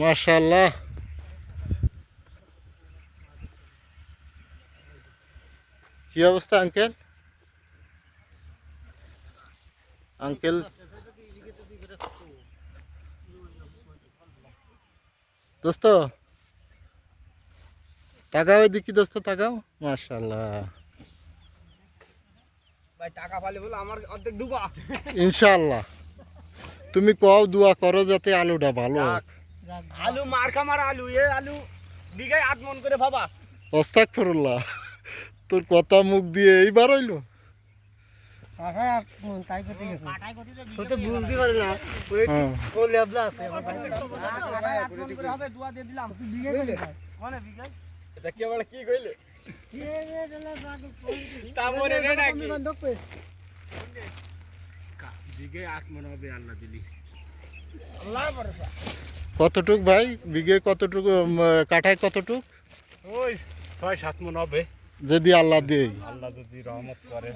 মাশাল্লাহ কি অবস্থা আঙ্কেল? আঙ্কেল? দোস্ত? তাকাও এদিকে দোস্ত তাকাও। মাশাল্লাহ ভাই টাকা পালে বলে আমার অর্ধেক ডুবা। ইনশাআল্লাহ। তুমি কও দোয়া করো যাতে আলুটা ভালো হোক। আলু মার খামার আলু এ আলু বিঘায় আট মন করে ভাবা অস্তাকফিরুল্লাহ তোর কথা মুখ দিয়ে এইবার হইল হ্যাঁ মন মানে কি কইলে তারপরে রে নাকি বিঘায় আট মন হবে আল্লাহ দিলি আল্লাহ ভরসা কতটুক ভাই? বিঘে কতটুকু কাঠায় কতটুক? ওই ছয় সাত মন হবে। যদি আল্লাহ দেই আল্লাহ যদি রহমত করে।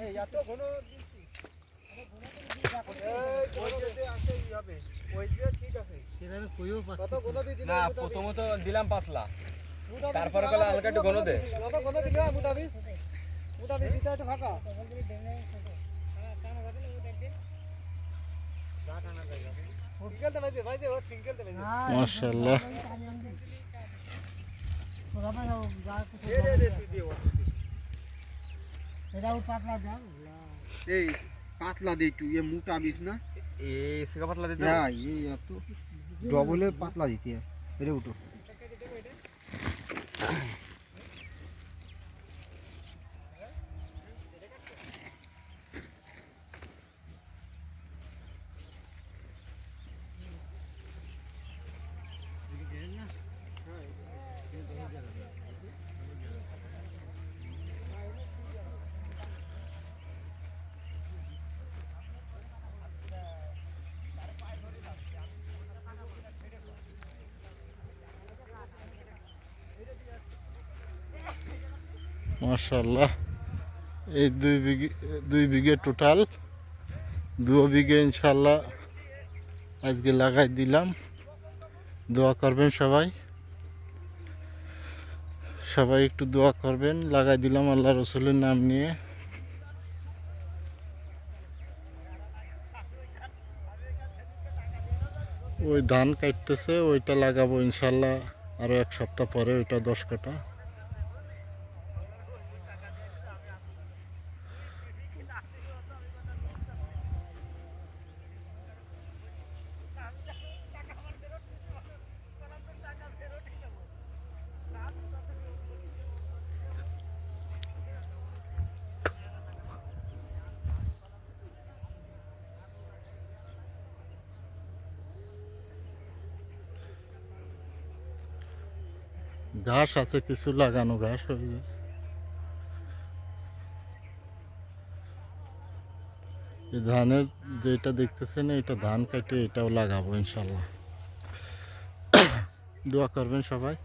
না প্রথমত দিলাম পাতলা। তারপরে গেলে হালকা একটু ঘন দে। মাশাল্লাহ এই পাতলা দে একটু এ মোটা না? এ সিগা পাতলা দিতে না এই এত ডবলে পাতলা দিতে রে উঠো। মাশাল্লাহ এই দুই বিঘে দুই বিঘে টোটাল দু বিঘে ইনশাল্লাহ আজকে লাগাই দিলাম। দোয়া করবেন সবাই। সবাই একটু দোয়া করবেন। লাগাই দিলাম আল্লাহ রসুলের নাম নিয়ে। ওই ধান কাটতেছে, ওইটা লাগাবো ইনশাল্লাহ আরও এক সপ্তাহ পরে, ওইটা দশ কাটা। ঘাস আছে, কিছু লাগানো ঘাস হয়ে যায়। এই ধানের যেটা দেখতেছেন, এটা ধান কাটে, এটাও লাগাবো ইনশাল্লাহ। দোয়া করবেন সবাই।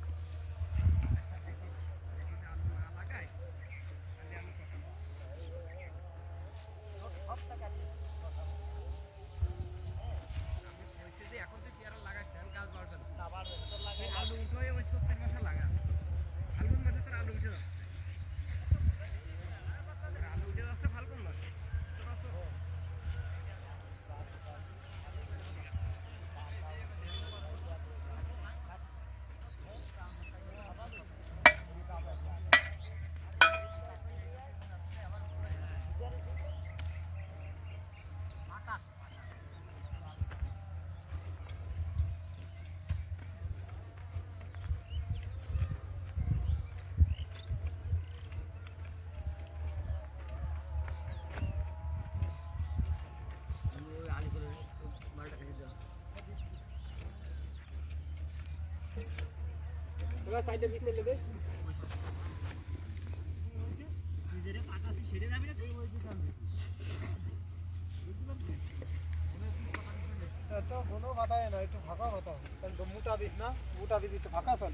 কোনো না একটু ফাঁকা ফাটা কারণ মোটা বিষ না মোটা একটু ফাঁকা চল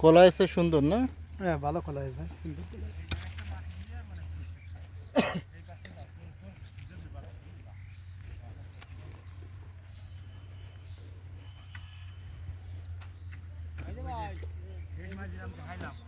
কলা এসে সুন্দর না? হ্যাঁ ভালো খোলা হয়েছে সুন্দর। Cái.